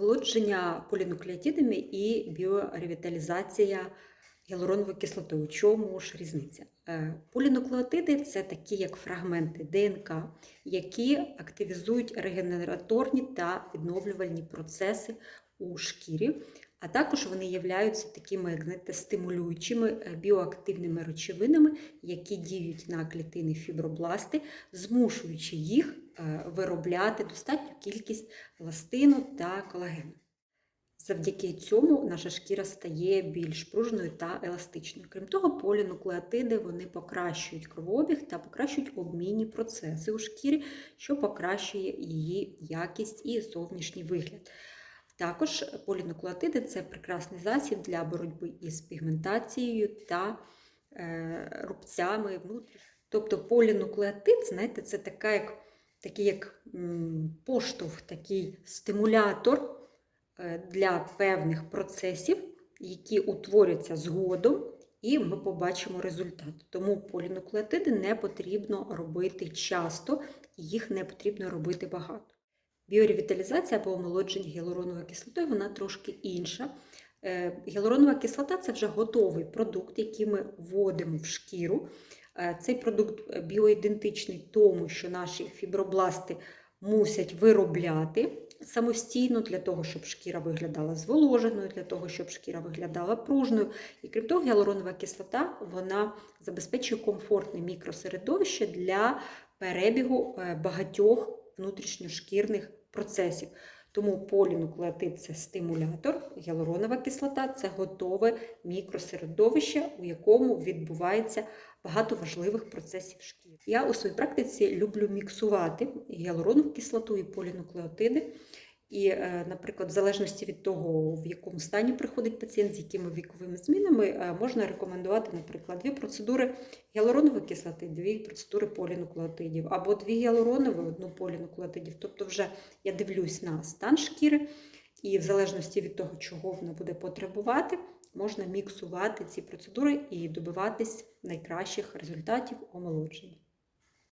Молодження полінуклеотидами і біоревіталізація гіалуроновою кислотою. Чому ж різниця? Е, Полінуклеотиди це такі як фрагменти ДНК, які активізують регенераторні та відновлювальні процеси у шкірі, а також вони являються такими як знаєте, стимулюючими е, біоактивними речовинами, які діють на клітини фібробласти, змушуючи їх е, виробляти достатню кількість еластину та колагену. Завдяки цьому наша шкіра стає більш пружною та еластичною. Крім того, полінуклеотиди вони покращують кровообіг та покращують обмінні процеси у шкірі, що покращує її якість і зовнішній вигляд. Також полінуклеотиди це прекрасний засіб для боротьби із пігментацією та е, рубцями внутрі. Тобто полінуклеотид, знаєте, це така як, такий як поштовх, такий стимулятор е, для певних процесів, які утворяться згодом, і ми побачимо результат. Тому полінуклеотиди не потрібно робити часто, їх не потрібно робити багато. Біоревіталізація або омолодження гіалуроновою кислотою вона трошки інша. Е, Гіалуронова кислота це вже готовий продукт, який ми вводимо в шкіру. Е, Цей продукт біоідентичний тому, що наші фібробласти мусять виробляти самостійно для того, щоб шкіра виглядала зволоженою, для того, щоб шкіра виглядала пружною. І крім того, гіалуронова кислота вона забезпечує комфортне мікросередовище для перебігу е, багатьох внутрішньошкірних процесів. Тому полінуклеотид це стимулятор, гіалуронова кислота це готове мікросередовище, у якому відбувається багато важливих процесів шкіри. Я у своїй практиці люблю міксувати гіалуронову кислоту і полінуклеотиди. І, е, наприклад, в залежності від того, в якому стані приходить пацієнт, з якими віковими змінами, е, можна рекомендувати, наприклад, дві процедури гіалуронової кислоти, дві процедури полінуклеотидів, або дві гіалуронові, одну полінуклеотидів. Тобто, вже я дивлюсь на стан шкіри, і в залежності від того, чого вона буде потребувати, можна міксувати ці процедури і добиватись найкращих результатів омолодження.